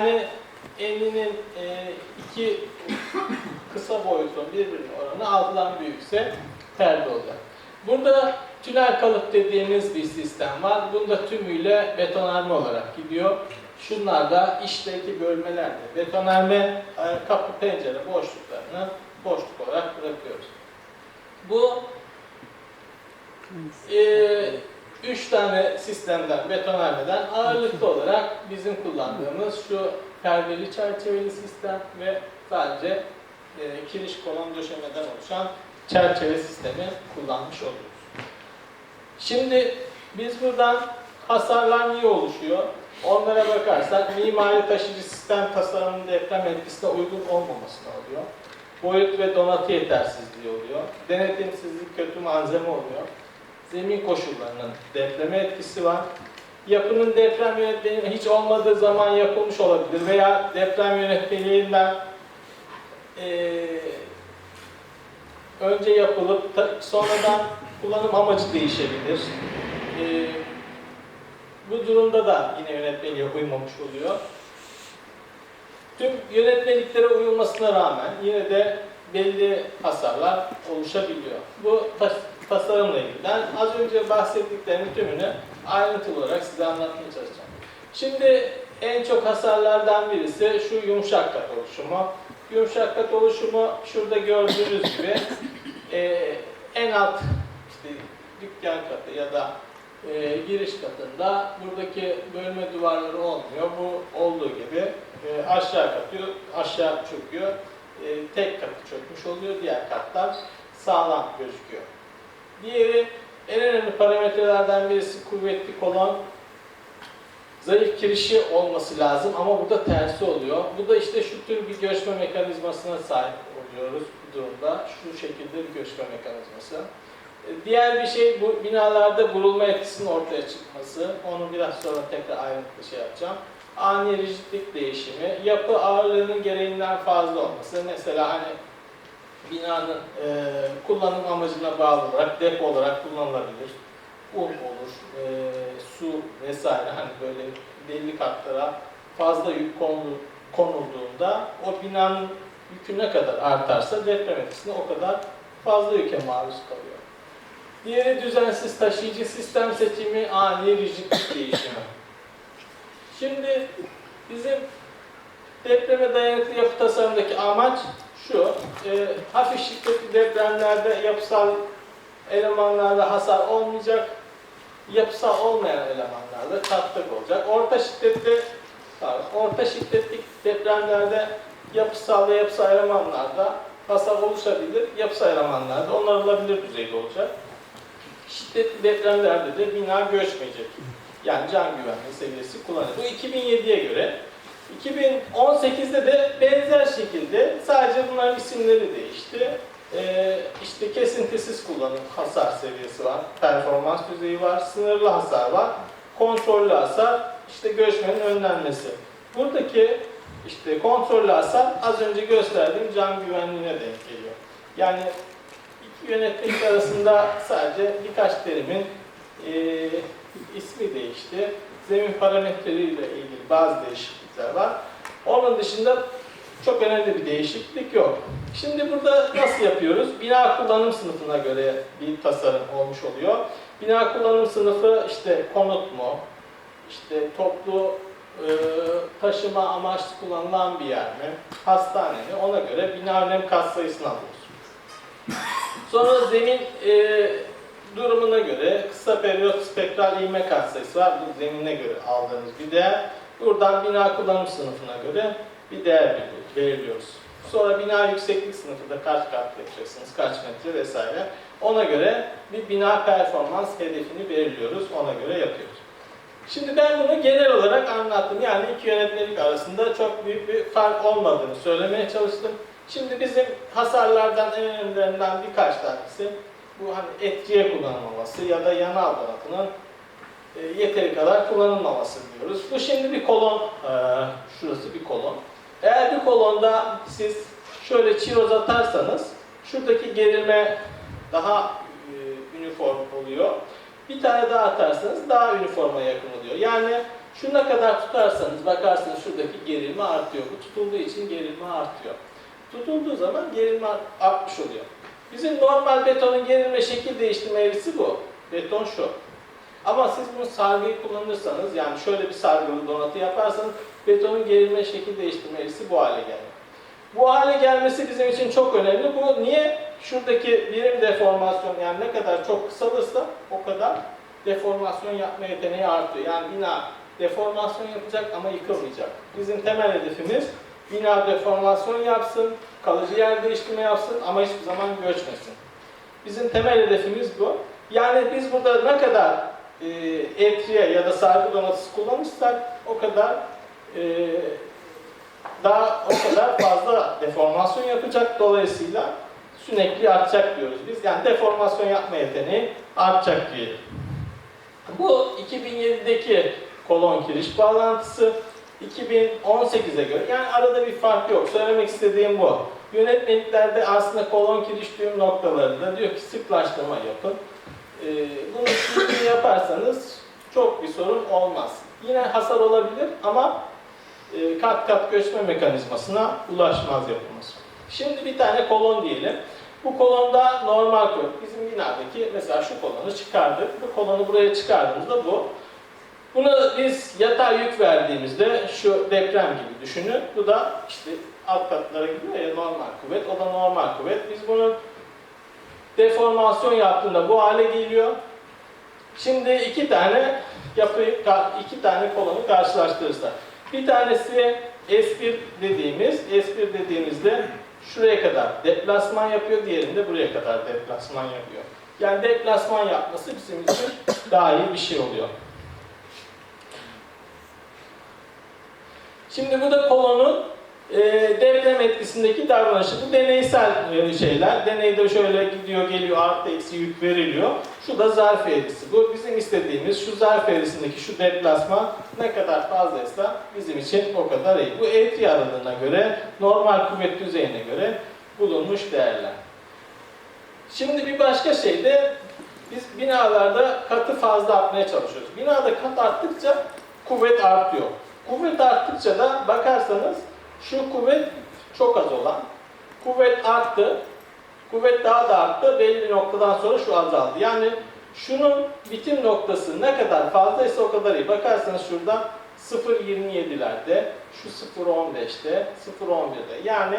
Yani enlinin e, iki kısa boyutun birbirine oranı altıdan büyükse perde olacak. Burada tünel kalıp dediğimiz bir sistem var. Bunda tümüyle betonarme olarak gidiyor. Şunlar da içteki bölmelerde betonarme e, kapı pencere boşluklarını boşluk olarak bırakıyoruz. Bu e, üç tane sistemden, betonarmeden ağırlıklı olarak bizim kullandığımız şu perdeli çerçeveli sistem ve sadece e, kiriş kolon döşemeden oluşan çerçeve sistemi kullanmış oluyoruz. Şimdi biz buradan hasarlar niye oluşuyor? Onlara bakarsak mimari taşıyıcı sistem tasarımının deprem etkisine uygun olmamasına oluyor. Boyut ve donatı yetersizliği oluyor. Denetimsizlik, kötü malzeme oluyor. Zemin koşullarının depreme etkisi var. Yapının deprem yönetmeliği hiç olmadığı zaman yapılmış olabilir veya deprem yönetmeliğinden eee önce yapılıp sonradan kullanım amacı değişebilir. Ee, bu durumda da yine yönetmeliğe uymamış oluyor. Tüm yönetmeliklere uyulmasına rağmen yine de belli hasarlar oluşabiliyor. Bu tasarımla ilgili. Ben az önce bahsettiklerimin tümünü ayrıntılı olarak size anlatmaya çalışacağım. Şimdi en çok hasarlardan birisi şu yumuşak kat oluşumu. Yumuşak kat oluşumu şurada gördüğünüz gibi e, en alt işte dükkan katı ya da e, giriş katında buradaki bölme duvarları olmuyor. Bu olduğu gibi e, aşağı katıyor, aşağı çöküyor. E, tek katı çökmüş oluyor. Diğer katlar sağlam gözüküyor. Diğeri en önemli parametrelerden birisi kuvvetli kolon. Zayıf kirişi olması lazım ama burada tersi oluyor. Bu da işte şu tür bir göçme mekanizmasına sahip oluyoruz bu durumda. Şu şekilde bir göçme mekanizması. E, Diğer bir şey bu binalarda vurulma etkisinin ortaya çıkması. Onu biraz sonra tekrar ayrıntılı şey yapacağım. Ani rigidlik değişimi, yapı ağırlığının gereğinden fazla olması. Mesela hani binanın e, kullanım amacına bağlı olarak depo olarak kullanılabilir. Un olur, e, su vesaire hani böyle belli katlara fazla yük konulu- konulduğunda o binanın yükü ne kadar artarsa deprem etkisine o kadar fazla yüke maruz kalıyor. Diğeri düzensiz taşıyıcı sistem seçimi, ani rigidlik değişimi. Şimdi bizim depreme dayanıklı yapı tasarımındaki amaç şu, e, hafif şiddetli depremlerde yapısal elemanlarda hasar olmayacak, yapısal olmayan elemanlarda çatlak olacak. Orta şiddetli, pardon, orta şiddetli depremlerde yapısal ve yapısal elemanlarda hasar oluşabilir, yapısal elemanlarda onarılabilir düzeyde olacak. Şiddetli depremlerde de bina göçmeyecek. Yani can güvenliği seviyesi kullanılır. Bu 2007'ye göre. 2018'de de benzer şekilde sadece bunların isimleri değişti. Ee, işte kesintisiz kullanım hasar seviyesi var, performans düzeyi var, sınırlı hasar var, kontrollü hasar, işte göçmenin önlenmesi. Buradaki işte kontrollü hasar az önce gösterdiğim can güvenliğine denk geliyor. Yani iki yönetmelik arasında sadece birkaç terimin e, ismi değişti. Zemin parametreleriyle ilgili bazı değişiklikler var. Onun dışında çok önemli bir değişiklik yok. Şimdi burada nasıl yapıyoruz? Bina kullanım sınıfına göre bir tasarım olmuş oluyor. Bina kullanım sınıfı işte konut mu, işte toplu e, taşıma amaçlı kullanılan bir yer mi, hastane mi ona göre bina önem katsayısını alıyoruz. Sonra zemin e, durumuna göre kısa periyot spektral ivme katsayısı var. Bu zemine göre aldığımız bir değer. Buradan bina kullanım sınıfına göre bir değer belirliyoruz. Sonra bina yükseklik sınıfında kaç kat yapacaksınız, kaç metre vesaire. Ona göre bir bina performans hedefini belirliyoruz, ona göre yapıyoruz. Şimdi ben bunu genel olarak anlattım. Yani iki yönetmelik arasında çok büyük bir fark olmadığını söylemeye çalıştım. Şimdi bizim hasarlardan en önemlilerinden birkaç tanesi bu hani etkiye kullanılmaması ya da yanal donatının e, yeteri kadar kullanılmaması diyoruz. Bu şimdi bir kolon, e, şurası bir kolon. Eğer bir kolonda siz şöyle çiroz atarsanız şuradaki gerilme daha e, üniform oluyor. Bir tane daha atarsanız daha üniforma yakın oluyor. Yani Şu ne kadar tutarsanız bakarsınız şuradaki gerilme artıyor. Bu tutulduğu için gerilme artıyor. Tutulduğu zaman gerilme artmış oluyor. Bizim normal betonun gerilme şekil değiştirme eğrisi bu. Beton şu. Ama siz bunu sargıyı kullanırsanız yani şöyle bir sargılı donatı yaparsanız betonun gerilme şekil değiştirme eğrisi bu hale gelir. Bu hale gelmesi bizim için çok önemli. Bu niye? Şuradaki birim deformasyon yani ne kadar çok kısalırsa o kadar deformasyon yapma yeteneği artıyor. Yani bina deformasyon yapacak ama yıkılmayacak. Bizim temel hedefimiz bina deformasyon yapsın, kalıcı yer değiştirme yapsın ama hiçbir zaman göçmesin. Bizim temel hedefimiz bu. Yani biz burada ne kadar e, etriye ya da sargı donatısı kullanırsak o kadar e, daha o kadar fazla deformasyon yapacak. Dolayısıyla sürekli artacak diyoruz biz. Yani deformasyon yapma yeteneği artacak diyelim. Bu 2007'deki kolon kiriş bağlantısı 2018'e göre yani arada bir fark yok. Söylemek istediğim bu. Yönetmeliklerde aslında kolon kiriş düğüm noktalarında diyor ki sıklaştırma yapın. Ee, bunu düzgün yaparsanız çok bir sorun olmaz. Yine hasar olabilir ama e, kat kat göçme mekanizmasına ulaşmaz yapılması. Şimdi bir tane kolon diyelim. Bu kolonda normal koy. Bizim binadaki mesela şu kolonu çıkardık. Bu kolonu buraya çıkardığımızda bu. Bunu biz yatay yük verdiğimizde şu deprem gibi düşünün. Bu da işte alt katlara gidiyor ya normal kuvvet. O da normal kuvvet. Biz bunu deformasyon yaptığında bu hale geliyor. Şimdi iki tane yapıyı, iki tane kolonu karşılaştırırsak. Bir tanesi S1 dediğimiz, S1 dediğimizde şuraya kadar deplasman yapıyor, diğerinde buraya kadar deplasman yapıyor. Yani deplasman yapması bizim için daha iyi bir şey oluyor. Şimdi bu da kolonun e, deprem etkisindeki davranışı. Bu deneysel e, şeyler. Deneyde şöyle gidiyor geliyor artı eksi yük veriliyor. Şu da zarf eğrisi. Bu bizim istediğimiz şu zarf eğrisindeki şu deplasman ne kadar fazlaysa bizim için o kadar iyi. Bu etki aralığına göre normal kuvvet düzeyine göre bulunmuş değerler. Şimdi bir başka şey de biz binalarda katı fazla atmaya çalışıyoruz. Binada kat arttıkça kuvvet artıyor. Kuvvet arttıkça da bakarsanız şu kuvvet çok az olan, kuvvet arttı, kuvvet daha da arttı, belli noktadan sonra şu azaldı. Yani şunun bitim noktası ne kadar fazlaysa o kadar iyi. Bakarsanız şurada 0.27'lerde, şu 0.15'te, 0.11'de. Yani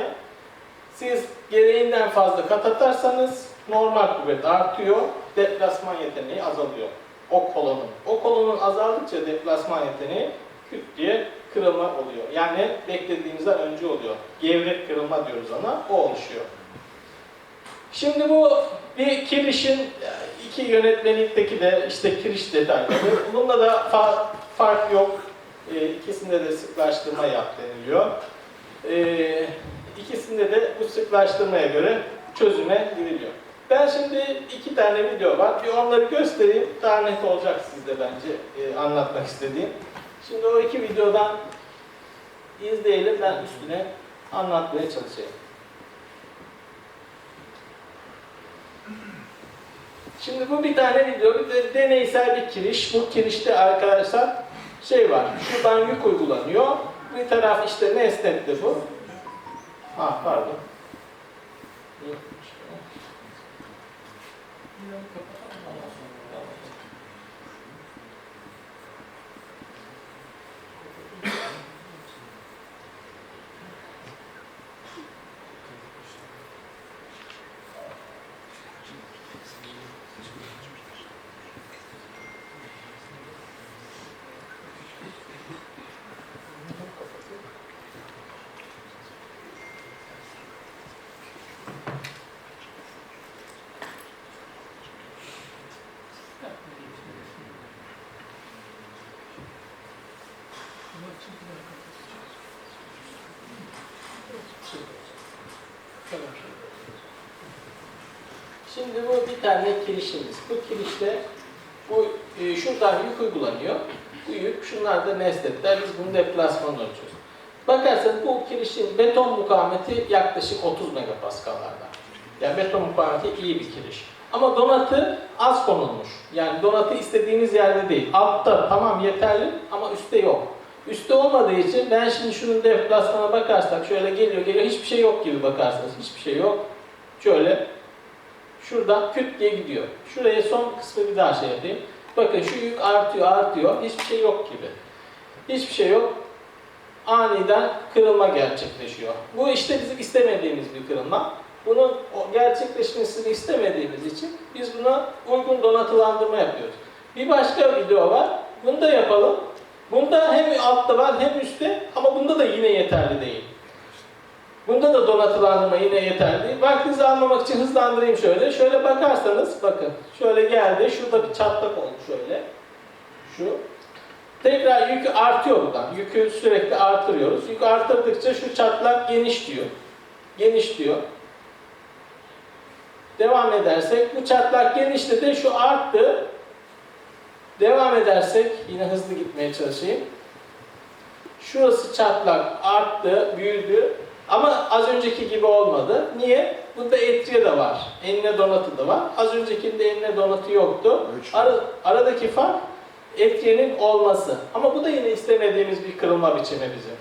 siz gereğinden fazla kat atarsanız normal kuvvet artıyor, deplasman yeteneği azalıyor. O kolonun. O kolonun azaldıkça deplasman yeteneği küt diye kırılma oluyor. Yani beklediğimizden önce oluyor. Gevrek kırılma diyoruz ona. O oluşuyor. Şimdi bu bir kirişin iki yönetmelikteki de işte kiriş detayları. Bununla da fa- fark yok. E, ikisinde de sıklaştırma yap deniliyor. E, ikisinde de bu sıklaştırmaya göre çözüme giriliyor. Ben şimdi iki tane video var. Bir onları göstereyim. Daha net olacak sizde bence e, anlatmak istediğim. Şimdi o iki videodan izleyelim. Ben üstüne anlatmaya çalışayım. Şimdi bu bir tane video, bir de deneysel bir kiriş. Bu kirişte arkadaşlar şey var, şuradan yük uygulanıyor. Bir taraf işte Nesnet'ti bu. Ha pardon. Şimdi bu bir tane kirişimiz. Bu kirişte bu e, şuradan yük uygulanıyor. Bu yük şunlar da nesnetler. Biz bunu deplasman ölçüyoruz. Bakarsanız bu kirişin beton mukavemeti yaklaşık 30 megapaskallarda. Yani beton mukavemeti iyi bir kiriş. Ama donatı az konulmuş. Yani donatı istediğiniz yerde değil. Altta tamam yeterli ama üstte yok. Üstte olmadığı için ben şimdi şunun deflasmana bakarsak şöyle geliyor geliyor hiçbir şey yok gibi bakarsanız hiçbir şey yok. Şöyle şuradan küt diye gidiyor. Şuraya son kısmı bir daha şey yapayım. Bakın şu yük artıyor artıyor hiçbir şey yok gibi. Hiçbir şey yok. Aniden kırılma gerçekleşiyor. Bu işte bizim istemediğimiz bir kırılma. Bunun gerçekleşmesini istemediğimiz için biz buna uygun donatılandırma yapıyoruz. Bir başka video var. Bunu da yapalım. Bunda hem altta var hem üstte ama bunda da yine yeterli değil. Bunda da donatılandırma yine yeterli. Vaktinizi almamak için hızlandırayım şöyle. Şöyle bakarsanız bakın şöyle geldi. Şurada bir çatlak oldu şöyle. Şu. Tekrar yükü artıyor buradan. Yükü sürekli artırıyoruz. Yük artırdıkça şu çatlak genişliyor. Genişliyor. Devam edersek bu çatlak genişledi, şu arttı. Devam edersek yine hızlı gitmeye çalışayım. Şurası çatlak arttı, büyüdü. Ama az önceki gibi olmadı. Niye? Bunda etriye de var. Enine donatı da var. Az öncekinde enine donatı yoktu. Ara, aradaki fark etkiyenin olması. Ama bu da yine istemediğimiz bir kırılma biçimi bizim.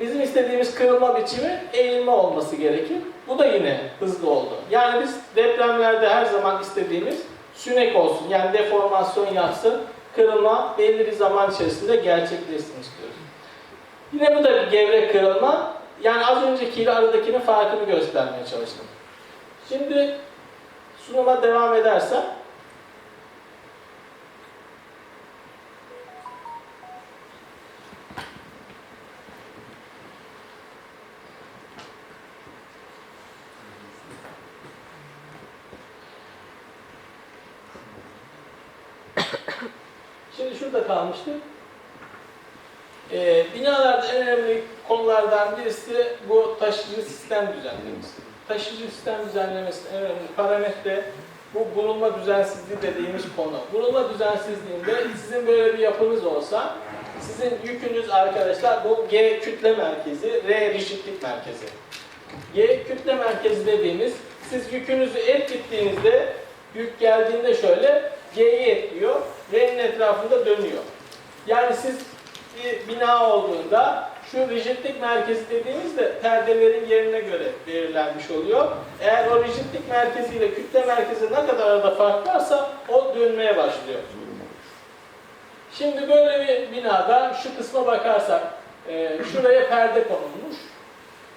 Bizim istediğimiz kırılma biçimi eğilme olması gerekir. Bu da yine hızlı oldu. Yani biz depremlerde her zaman istediğimiz sünek olsun. Yani deformasyon yapsın. Kırılma belli bir zaman içerisinde gerçekleşsin istiyoruz. Yine bu da bir gevrek kırılma. Yani az öncekiyle aradakinin farkını göstermeye çalıştım. Şimdi sunuma devam edersem Şimdi şurada kalmıştık. Ee, binalarda en önemli konulardan birisi bu taşıyıcı sistem düzenlemesi. Sistem düzenlemesi en önemli parametre bu bulunma düzensizliği dediğimiz konu. Bulunma düzensizliğinde sizin böyle bir yapınız olsa sizin yükünüz arkadaşlar bu G kütle merkezi, R rigidlik merkezi. G kütle merkezi dediğimiz siz yükünüzü et gittiğinizde yük geldiğinde şöyle G'yi etliyor, R'nin etrafında dönüyor. Yani siz bir bina olduğunda şu rigidlik merkezi dediğimizde perdelerin yerine göre belirlenmiş oluyor. Eğer o rigidlik merkezi ile kütle merkezi ne kadar arada fark varsa o dönmeye başlıyor. Şimdi böyle bir binada şu kısma bakarsak e, şuraya perde konulmuş.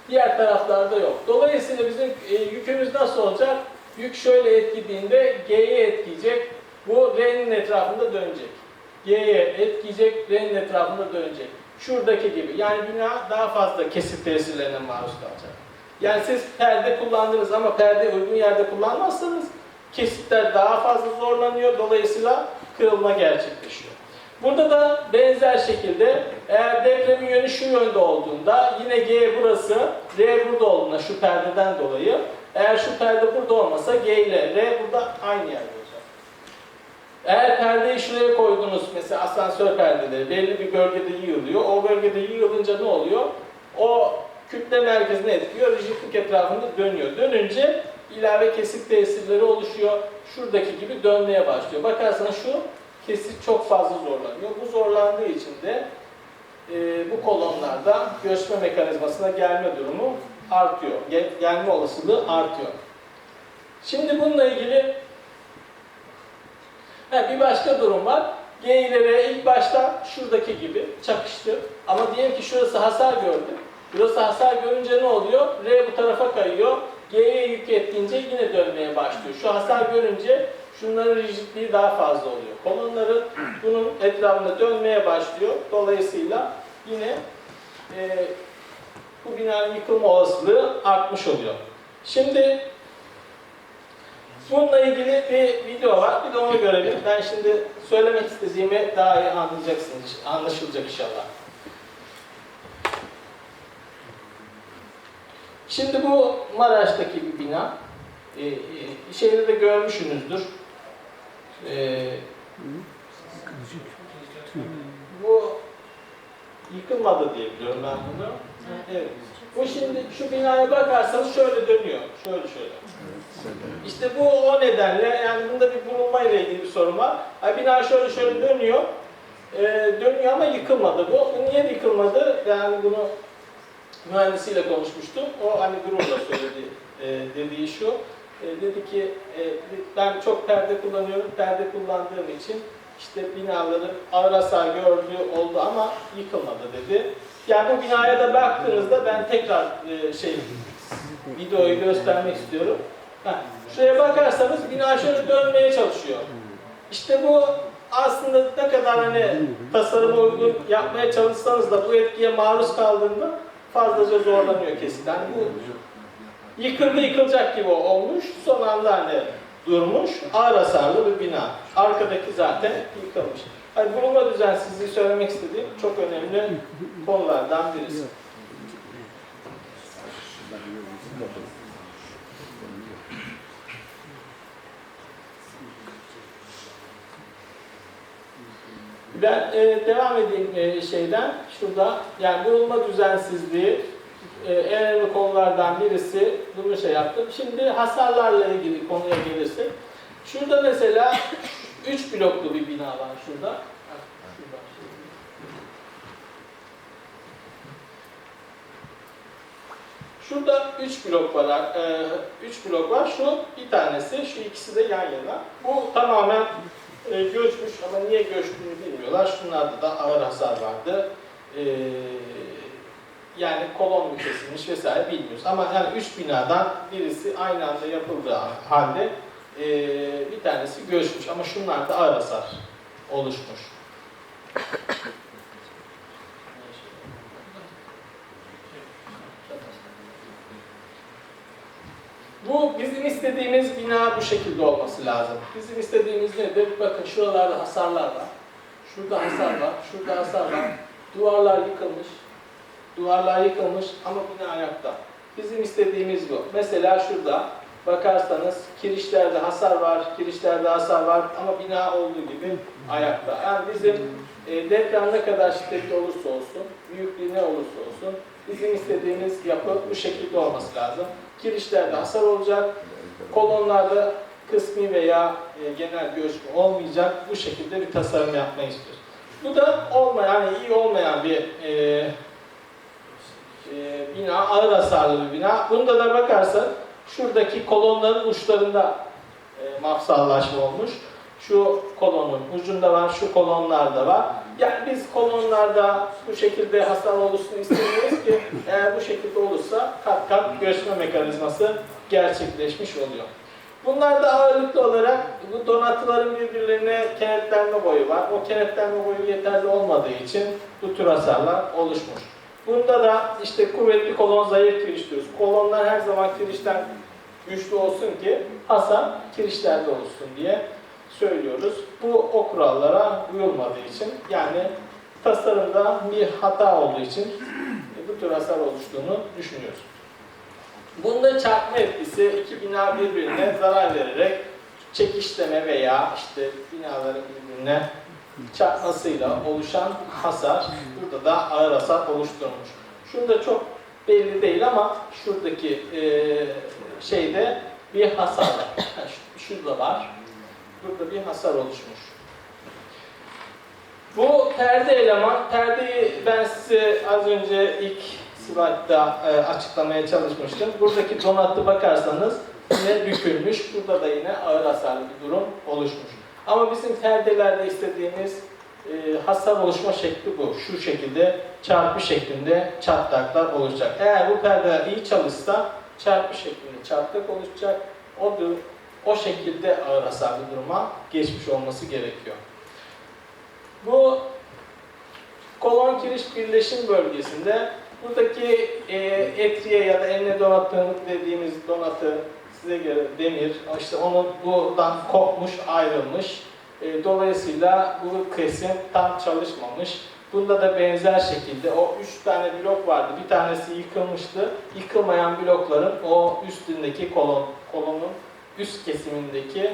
Diğer taraflarda yok. Dolayısıyla bizim e, yükümüz nasıl olacak? Yük şöyle etkilediğinde G'ye etkileyecek. Bu R'nin etrafında dönecek. G'ye etkileyecek, R'nin etrafında dönecek. Şuradaki gibi. Yani bina daha fazla kesit tesirlerine maruz kalacak. Yani siz perde kullandınız ama perde uygun yerde kullanmazsanız kesitler daha fazla zorlanıyor. Dolayısıyla kırılma gerçekleşiyor. Burada da benzer şekilde eğer depremin yönü şu yönde olduğunda yine G burası, R burada olduğunda şu perdeden dolayı eğer şu perde burada olmasa G ile R burada aynı yerde. Eğer perdeyi şuraya koydunuz mesela asansör perdeleri belli bir bölgede yığılıyor. O bölgede yığılınca ne oluyor? O kütle merkezine etkiliyor. Rigidlik etrafında dönüyor. Dönünce ilave kesik tesirleri oluşuyor. Şuradaki gibi dönmeye başlıyor. Bakarsanız şu kesik çok fazla zorlanıyor. Bu zorlandığı için de e, bu kolonlarda göçme mekanizmasına gelme durumu artıyor. Gel, gelme olasılığı artıyor. Şimdi bununla ilgili Ha, bir başka durum var. G ilk başta şuradaki gibi çakıştı. Ama diyelim ki şurası hasar gördü. Burası hasar görünce ne oluyor? R bu tarafa kayıyor. G'ye yük ettiğince yine dönmeye başlıyor. Şu hasar görünce şunların rigidliği daha fazla oluyor. Kolonların bunun etrafında dönmeye başlıyor. Dolayısıyla yine e, bu binanın yıkılma olasılığı artmış oluyor. Şimdi Bununla ilgili bir video var. Bir de onu görelim. Ben şimdi söylemek istediğimi daha iyi anlayacaksınız. Anlaşılacak inşallah. Şimdi bu Maraş'taki bir bina. Ee, e, şeyde de görmüşsünüzdür. Ee, bu yıkılmadı diye biliyorum ben bunu. Evet. Bu şimdi şu binaya bakarsanız şöyle dönüyor. Şöyle şöyle. İşte bu o nedenle yani bunda bir bulunma ile ilgili bir sorun var. Ha, bina şöyle şöyle dönüyor. Ee, dönüyor ama yıkılmadı. Bu, bu niye yıkılmadı? Yani bunu mühendisiyle konuşmuştum. O hani gururla söyledi e, dediği şu. E, dedi ki e, ben çok perde kullanıyorum. Perde kullandığım için işte binaların ağır hasar gördüğü oldu ama yıkılmadı dedi. Yani bu binaya da baktığınızda ben tekrar e, şey videoyu göstermek istiyorum. Ha, şuraya bakarsanız bina şöyle dönmeye çalışıyor. İşte bu aslında ne kadar hani tasarıma uygun yapmaya çalışsanız da bu etkiye maruz kaldığında fazlaca zorlanıyor kesin. Bu yıkıldı yıkılacak gibi olmuş. Son anda hani durmuş. Ağır hasarlı bir bina. Arkadaki zaten yıkılmış. Hani bulunma düzensizliği söylemek istediğim çok önemli konulardan birisi. Ben e, devam edeyim e, şeyden. Şurada yani bulunma düzensizliği e, en önemli konulardan birisi. Bunu şey yaptım. Şimdi hasarlarla ilgili konuya gelirsek. Şurada mesela 3 bloklu bir bina var şurada. Şurada. Şurada 3 blok var. 3 blok var. Şu bir tanesi, şu ikisi de yan yana. Bu tamamen e, göçmüş ama niye göçtüğünü bilmiyorlar. Şunlarda da ağır hasar vardı. E, yani kolon mu kesilmiş vesaire bilmiyoruz. Ama yani üç binadan birisi aynı anda yapıldığı halde e, bir tanesi göçmüş ama şunlarda ağır hasar oluşmuş. Bu bizim istediğimiz bina bu şekilde olması lazım. Bizim istediğimiz nedir? Bakın şuralarda hasarlar var. Şurada hasar var, şurada hasar var. Duvarlar yıkılmış. Duvarlar yıkılmış ama bina ayakta. Bizim istediğimiz bu. Mesela şurada bakarsanız kirişlerde hasar var, kirişlerde hasar var ama bina olduğu gibi ayakta. Yani bizim e, deprem ne kadar şiddetli olursa olsun, büyüklüğü ne olursa olsun bizim istediğimiz yapı bu şekilde olması lazım. Kirişlerde hasar olacak, kolonlarda kısmi veya e, genel göçme olmayacak. Bu şekilde bir tasarım yapmayı istiyoruz. Bu da olmayan, yani iyi olmayan bir e, e, bina, ağır hasarlı bir bina. Bunda da bakarsan şuradaki kolonların uçlarında e, mafsallaşma olmuş. Şu kolonun ucunda var, şu kolonlarda var. Yani biz kolonlarda bu şekilde hasar olursun istemiyoruz ki eğer bu şekilde olursa kat kat göçme mekanizması gerçekleşmiş oluyor. Bunlarda ağırlıklı olarak bu donatıların birbirlerine kenetlenme boyu var. O kenetlenme boyu yeterli olmadığı için bu tür hasarlar oluşmuş. Bunda da işte kuvvetli kolon, zayıf kiriş diyoruz. Kolonlar her zaman kirişten güçlü olsun ki hasar kirişlerde olsun diye söylüyoruz. Bu o kurallara uyulmadığı için yani tasarımda bir hata olduğu için bu tür hasar oluştuğunu düşünüyoruz. Bunda çarpma etkisi iki bina birbirine zarar vererek çekişleme veya işte binaların birbirine çarpmasıyla oluşan hasar burada da ağır hasar oluşturmuş. Şunda çok belli değil ama şuradaki e, şeyde bir hasar var. Şurada var. Burada bir hasar oluşmuş. Bu perde eleman, perdeyi ben size az önce ilk slaytta e, açıklamaya çalışmıştım. Buradaki donatı bakarsanız yine bükülmüş. Burada da yine ağır hasarlı bir durum oluşmuş. Ama bizim perdelerde istediğimiz e, hasar oluşma şekli bu. Şu şekilde çarpı şeklinde çatlaklar oluşacak. Eğer bu perdeler iyi çalışsa çarpı şeklinde çatlak oluşacak. O, o şekilde ağır hasarlı duruma geçmiş olması gerekiyor. Bu kolon kiriş birleşim bölgesinde buradaki e, etriye ya da eline donatı dediğimiz donatı size göre demir, işte onun buradan kopmuş, ayrılmış. E, dolayısıyla bu kesim tam çalışmamış. Bunda da benzer şekilde o üç tane blok vardı. Bir tanesi yıkılmıştı. Yıkılmayan blokların o üstündeki kolon, kolonun üst kesimindeki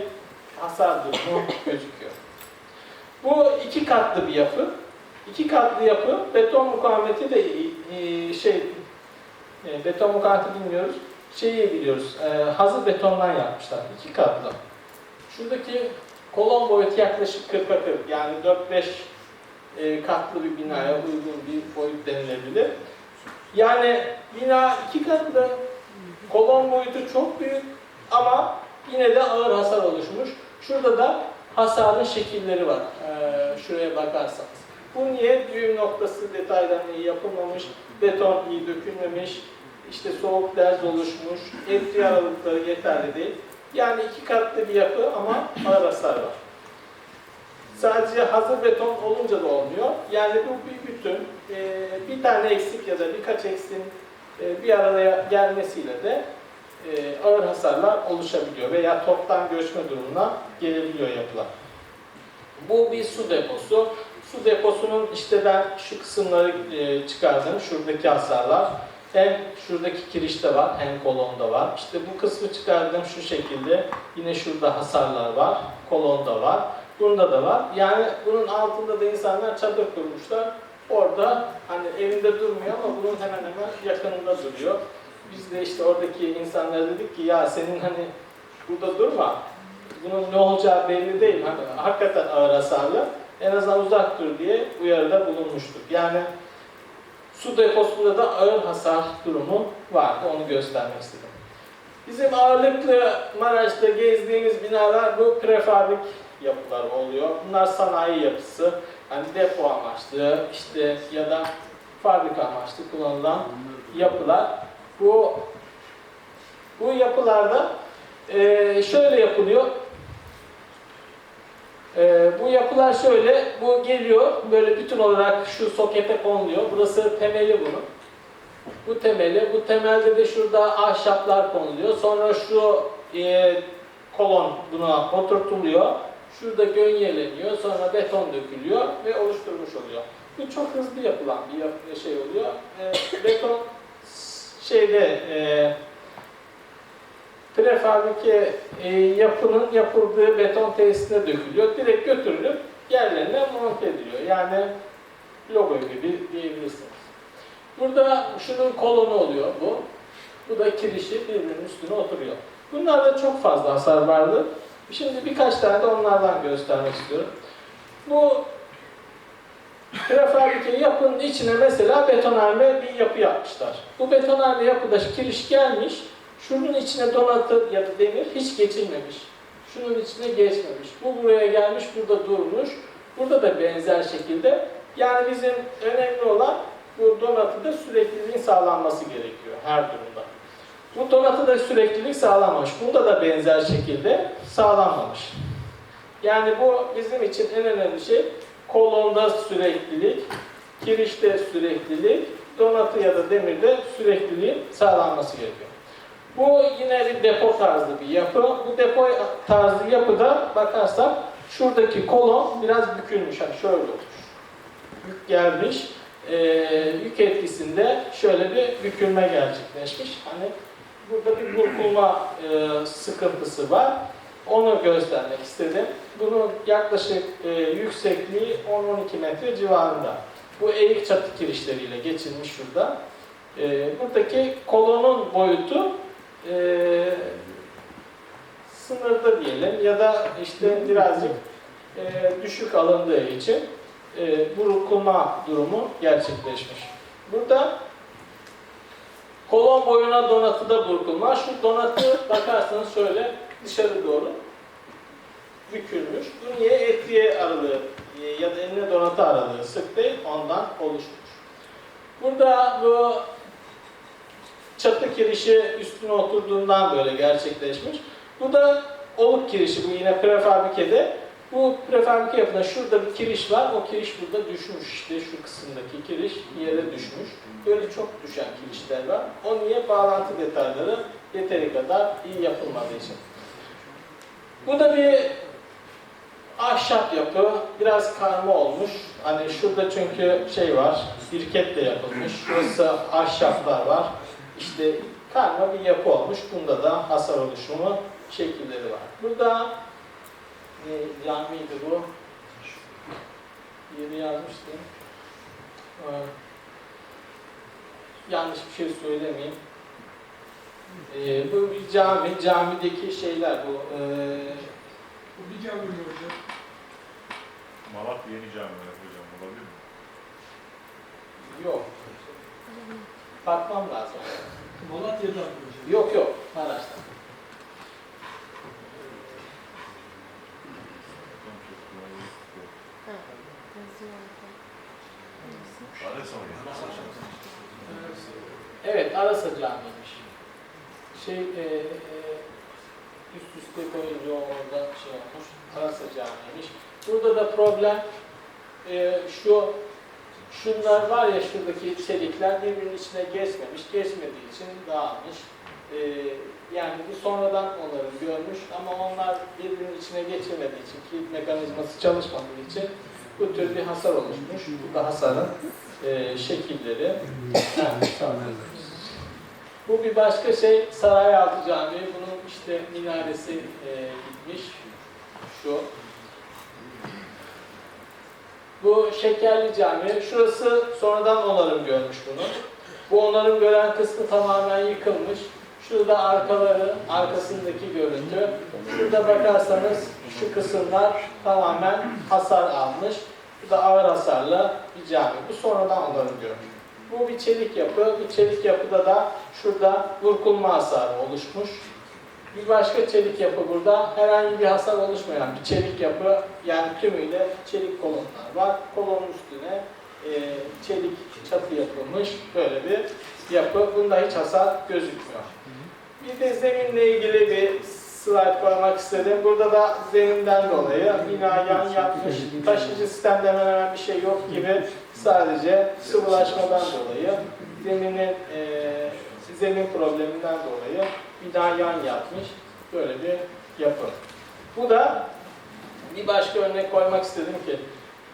hasar durumu gözüküyor. Bu iki katlı bir yapı. İki katlı yapı beton mukavemeti de e, şey E, beton mukavemeti bilmiyoruz. Şeyi biliyoruz. E, hazır betondan yapmışlar. iki katlı. Şuradaki kolon boyutu yaklaşık 40'a 40. Yani 4-5 e, katlı bir binaya uygun bir boyut denilebilir. Yani bina iki katlı. Kolon boyutu çok büyük ama yine de ağır hasar oluşmuş. Şurada da hasarın şekilleri var. Ee, şuraya bakarsanız. Bu niye? Düğüm noktası detaydan iyi yapılmamış, beton iyi dökülmemiş, işte soğuk derz oluşmuş, etki aralıkları yeterli değil. Yani iki katlı bir yapı ama ağır hasar var. Sadece hazır beton olunca da olmuyor. Yani bu bir bütün. Ee, bir tane eksik ya da birkaç eksin e, bir araya gelmesiyle de e, ağır hasarlar oluşabiliyor veya toptan göçme durumuna gelebiliyor yapılar. Bu bir su deposu. Su deposunun işte ben şu kısımları e, çıkardım. Şuradaki hasarlar. Hem şuradaki kirişte var hem kolonda var. İşte bu kısmı çıkardım şu şekilde. Yine şurada hasarlar var. Kolonda var. Bunda da var. Yani bunun altında da insanlar çadır kurmuşlar. Orada hani evinde durmuyor ama bunun hemen hemen yakınında duruyor. Biz de işte oradaki insanlara dedik ki ya senin hani burada durma. Bunun ne olacağı belli değil. Hani hakikaten ağır hasarlı. En azından uzak dur diye uyarıda bulunmuştuk. Yani su deposunda da ağır hasar durumu vardı. Onu göstermek istedim. Bizim ağırlıklı Maraş'ta gezdiğimiz binalar bu prefabrik yapılar oluyor. Bunlar sanayi yapısı. Hani depo amaçlı işte ya da fabrika amaçlı kullanılan yapılar. Bu bu yapılarda eee, şöyle yapılıyor. Eee, bu yapılar şöyle, bu geliyor böyle bütün olarak şu sokete konuluyor. Burası temeli bunun. Bu temeli, bu temelde de şurada ahşaplar konuluyor. Sonra şu eee, kolon buna oturtuluyor. Şurada gönyeleniyor, sonra beton dökülüyor ve oluşturmuş oluyor. Bu çok hızlı yapılan bir şey oluyor. Eee, beton şeyde e, prefabrike e, yapının yapıldığı beton tesisine dökülüyor. Direkt götürülüp yerlerine monte ediliyor. Yani logo gibi diyebilirsiniz. Burada şunun kolonu oluyor bu. Bu da kirişi birbirinin üstüne oturuyor. Bunlarda çok fazla hasar vardı. Şimdi birkaç tane de onlardan göstermek istiyorum. Bu Prefabrike yapının içine mesela betonarme bir yapı yapmışlar. Bu betonarme yapıda kiriş gelmiş, şunun içine donatı ya da demir hiç geçilmemiş. Şunun içine geçmemiş. Bu buraya gelmiş, burada durmuş. Burada da benzer şekilde. Yani bizim önemli olan bu donatıda sürekliliğin sağlanması gerekiyor her durumda. Bu donatıda süreklilik sağlanmamış. Bunda da benzer şekilde sağlanmamış. Yani bu bizim için en önemli şey kolonda süreklilik, kirişte süreklilik, donatı ya da demirde sürekliliğin sağlanması gerekiyor. Bu yine bir depo tarzı bir yapı. Bu depo tarzı yapıda bakarsak şuradaki kolon biraz bükülmüş. Hani şöyle olmuş. Yük gelmiş. Ee, yük etkisinde şöyle bir bükülme gerçekleşmiş. Hani burada bir burkulma e, sıkıntısı var. Onu göstermek istedim. Bunun yaklaşık e, yüksekliği 10-12 metre civarında. Bu eğik çatı kirişleriyle geçilmiş şurada. E, buradaki kolonun boyutu e, sınırda diyelim ya da işte birazcık e, düşük alındığı için e, burkulma durumu gerçekleşmiş. Burada kolon boyuna donatıda burkulma. Şu donatı bakarsanız şöyle dışarı doğru bükülmüş. Bu niye etiye aralığı e, ya da eline donatı aralığı sık değil ondan oluşmuş. Burada bu çatı kirişi üstüne oturduğundan böyle gerçekleşmiş. Bu da oluk kirişi bu yine prefabrikede. Bu prefabrike yapıda şurada bir kiriş var. O kiriş burada düşmüş işte şu kısımdaki kiriş yere düşmüş. Böyle çok düşen kirişler var. O niye bağlantı detayları yeteri kadar iyi yapılmadığı için. Bu da bir ahşap yapı, biraz karma olmuş. Hani şurada çünkü şey var, birketle yapılmış. Şurası ahşaplar var. İşte karma bir yapı olmuş. Bunda da hasar oluşumu şekilleri var. Burada ne camiydi bu? Yeni yazmıştım. Ee, yanlış bir şey söylemeyeyim. Ee, bu bir cami, camideki şeyler bu. ee, Bu bir cami mi hocam? Malatya Yeni Cami'de hocam olabilir mi? yok. Bakmam lazım. Malatya'dan mı? Yok yok, Maraş'ta. Evet, Arasa Camii'ymiş. Şey, e, e, üst üste koyunca orada şey olmuş. Arasa Camii'ymiş. Burada da problem e, şu, şunlar var ya şuradaki çelikler birbirinin içine geçmemiş. Geçmediği için dağılmış. E, yani bu sonradan onları görmüş ama onlar birbirinin içine geçirmediği için, kilit mekanizması çalışmadığı için bu tür bir hasar oluşmuş. Bu da hasarın e, şekilleri. Bu bir başka şey Sarayaltı Camii. Bunun işte minaresi e, gitmiş. Şu. Bu Şekerli Cami. Şurası sonradan onarım görmüş bunu. Bu onarım gören kısmı tamamen yıkılmış. Şurada arkaları, arkasındaki görüntü. Şurada bakarsanız şu kısımlar tamamen hasar almış. Bu da ağır hasarlı bir cami. Bu sonradan onarım görmüş. Bu bir çelik yapı. Bir çelik yapıda da şurada burkulma hasarı oluşmuş. Bir başka çelik yapı burada. Herhangi bir hasar oluşmayan bir çelik yapı. Yani tümüyle çelik kolonlar var. Kolonun üstüne e, çelik çatı yapılmış. Böyle bir yapı. Bunda hiç hasar gözükmüyor. Bir de zeminle ilgili bir slide koymak istedim. Burada da zeminden dolayı bina yan yapmış. Taşıcı sistemde hemen hemen bir şey yok gibi sadece sıvılaşmadan dolayı zeminin e, zemin probleminden dolayı bina yan yapmış. Böyle bir yapı. Bu da bir başka örnek koymak istedim ki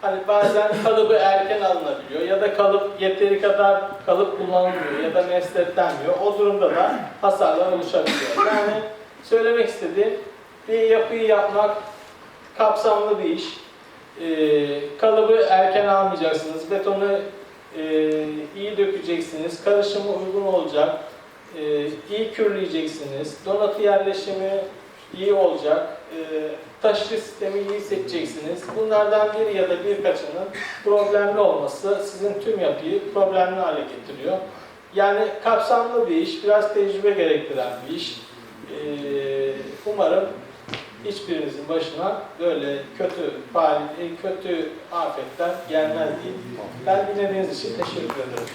hani bazen kalıbı erken alınabiliyor ya da kalıp yeteri kadar kalıp kullanılmıyor ya da mesletlenmiyor. O durumda da hasarlar oluşabiliyor. Yani söylemek istediğim bir yapıyı yapmak kapsamlı bir iş. Ee, kalıbı erken almayacaksınız. Betonu e, iyi dökeceksiniz. Karışımı uygun olacak. E, iyi kürleyeceksiniz. Donatı yerleşimi iyi olacak. E, taşıcı sistemi iyi seçeceksiniz. Bunlardan bir ya da birkaçının problemli olması sizin tüm yapıyı problemli hale getiriyor. Yani kapsamlı bir iş, biraz tecrübe gerektiren bir iş. E, umarım hiçbirinizin başına böyle kötü faaliyet, kötü afetler gelmez diye. Ben dinlediğiniz için teşekkür ederim.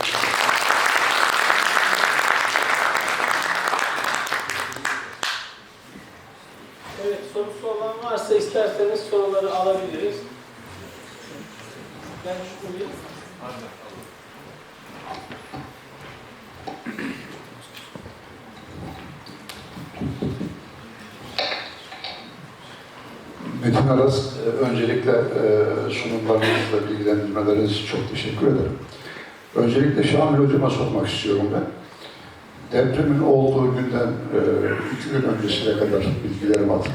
Evet, sorusu olan varsa isterseniz soruları alabiliriz. Ben şunu bir Metin Aras, e, öncelikle e, sunumlarınızla bilgilendirmeleriniz için çok teşekkür ederim. Öncelikle Şamil Hocam'a sormak istiyorum ben. Depremin olduğu günden e, iki gün öncesine kadar bilgilerimi hatırlıyorum.